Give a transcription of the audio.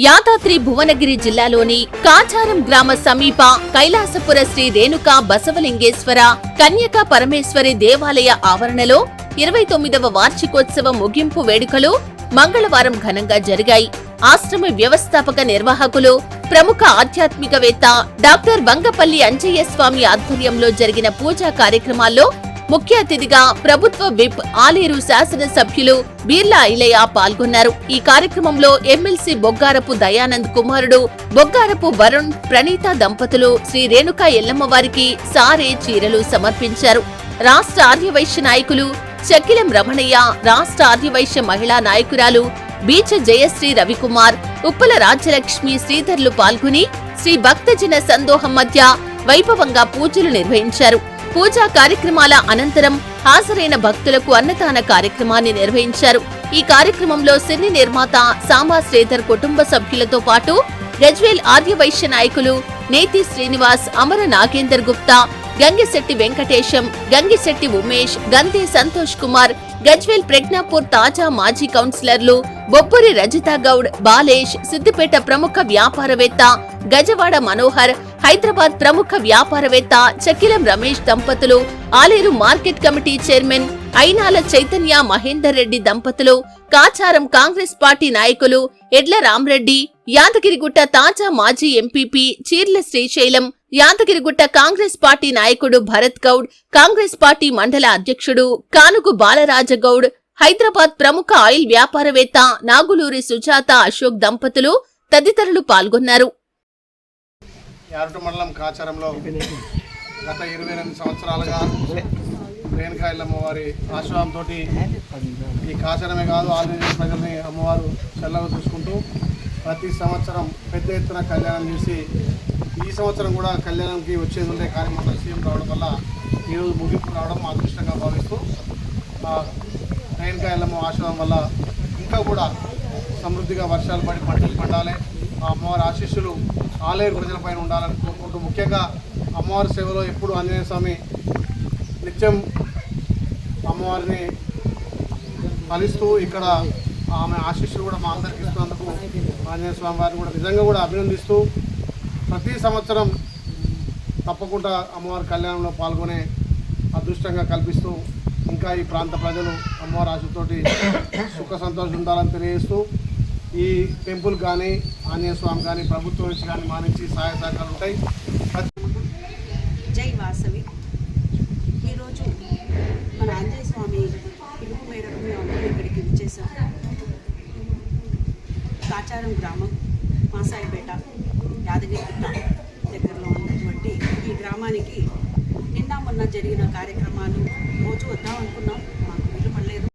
యాదాద్రి భువనగిరి జిల్లాలోని కాచారం గ్రామ సమీప కైలాసపుర శ్రీ రేణుకా బసవలింగేశ్వర కన్యకా పరమేశ్వరి దేవాలయ ఆవరణలో ఇరవై తొమ్మిదవ వార్షికోత్సవ ముగింపు వేడుకలు మంగళవారం ఘనంగా జరిగాయి. ఆశ్రమ వ్యవస్థాపక నిర్వాహకులు ప్రముఖ ఆధ్యాత్మికవేత్త డాక్టర్ వంగపల్లి అంజయ్య స్వామి ఆధ్వర్యంలో జరిగిన పూజా కార్యక్రమాల్లో ముఖ్య అతిథిగా ప్రభుత్వ విప్ ఆలేరు శాసనసభ్యులు బీర్లా ఇలయ పాల్గొన్నారు. ఈ కార్యక్రమంలో ఎమ్మెల్సీ బొగ్గారపు దయానంద్ కుమారుడు బొగ్గారపు వరుణ్ ప్రణీత దంపతులు శ్రీ రేణుకా ఎల్లమ్మ వారికి సారే చీరలు సమర్పించారు. రాష్ట్ర ఆర్యవైశ్య నాయకులు చకిలం రమణయ్య రాష్ట్ర ఆర్యవైశ్య మహిళా నాయకురాలు బీచ జయశ్రీ రవికుమార్ ఉప్పల రాజ్యలక్ష్మి శ్రీధర్లు పాల్గొని శ్రీ భక్తజన సందోహం మధ్య వైభవంగా పూజలు నిర్వహించారు. పూజా కార్యక్రమాల అనంతరం హాజరైన భక్తులకు అన్నదాన కార్యక్రమాన్ని నిర్వహించారు. ఈ కార్యక్రమంలో సినీ నిర్మాత సాంబా శ్రీధర్ కుటుంబ సభ్యులతో పాటు గజ్వేల్ ఆర్యవైశ్య నాయకులు నేతి శ్రీనివాస్ అమర నాగేందర్ గుప్తా గంగిశెట్టి వెంకటేశం గంగిశెట్టి ఉమేష్ గంతే సంతోష్ కుమార్ గజ్వేల్ ప్రజ్ఞాపూర్ తాజా మాజీ కౌన్సిలర్లు బొబ్బూరి రజితా గౌడ్ బాలేష్ సిద్దిపేట ప్రముఖ వ్యాపారవేత్త గజవాడ మనోహర్ హైదరాబాద్ ప్రముఖ వ్యాపారవేత్త చకిలం రమేష్ దంపతులు Aleru market committee chairman Ainala Chaitanya Mahender Reddy దంపతులు కాచారం కాంగ్రెస్ పార్టీ నాయకులు ఎడ్ల రామ్రెడ్డి యాదగిరిగుట్ట తాజా మాజీ MPP Cheerla Srisailam Yadagirigutta Congress party నాయకుడు భరత్ గౌడ్ కాంగ్రెస్ పార్టీ మండల అధ్యక్షుడు కానుగు బాలరాజగౌడ్ హైదరాబాద్ ప్రముఖ ఆయిల్ వ్యాపారవేత్త నాగులూరి సుజాత అశోక్ దంపతులు తదితరులు పాల్గొన్నారు. యారుట మండలం కాచారంలో గత ఇరవై ఎనిమిది సంవత్సరాలుగా రేణుకా ఎల్లమ్మ ఆశ్రమంతో ఈ కాచారమే కాదు ఆంధ్రప్రదేశ్ ప్రజల్ని అమ్మవారు చల్లగా చూసుకుంటూ ప్రతి సంవత్సరం పెద్ద ఎత్తున కళ్యాణం చేసి ఈ సంవత్సరం కూడా కళ్యాణంకి వచ్చేది ఉండే కార్యమండలి సీఎం రావడం వల్ల ఈరోజు ముగింపు రావడం మా అదృష్టంగా భావిస్తూ రేణుకాయలమ్మ ఆశ్రమం వల్ల ఇంకా కూడా సమృద్ధిగా వర్షాలు పడి పంటలు పండాలి. ఆ అమ్మవారి ఆశీస్సులు ఆలయ ప్రజలపైన ఉండాలని కోరుకుంటూ ముఖ్యంగా అమ్మవారి సేవలో ఎప్పుడు ఆంజనేయ స్వామి నిత్యం అమ్మవారిని ఫలిస్తూ ఇక్కడ ఆమె ఆశీస్సులు కూడా మా అందరికి ఇస్తున్నందుకు ఆంజనేయ స్వామి వారిని కూడా నిజంగా కూడా అభినందిస్తూ ప్రతి సంవత్సరం తప్పకుండా అమ్మవారి కళ్యాణంలో పాల్గొనే అదృష్టంగా కల్పిస్తూ ఇంకా ఈ ప్రాంత ప్రజలు అమ్మవారి ఆశతోటి సుఖ సంతోషం ఉండాలని తెలియజేస్తూ ఈ టెంపుల్ కానీ ఆంజనేయ స్వామి కానీ ప్రభుత్వం నుంచి కానీ మా సహాయ సహకారాలు ఉంటాయి. జై వాసవి. కాచారం గ్రామం మాసాయిపేట యాదగిరిగుట్ట దగ్గరలో ఉన్నటువంటి ఈ గ్రామానికి నిన్న మొన్న జరిగిన కార్యక్రమాలు రోజు వద్దాం అనుకున్నాం మాకు వీలు పడలేదు.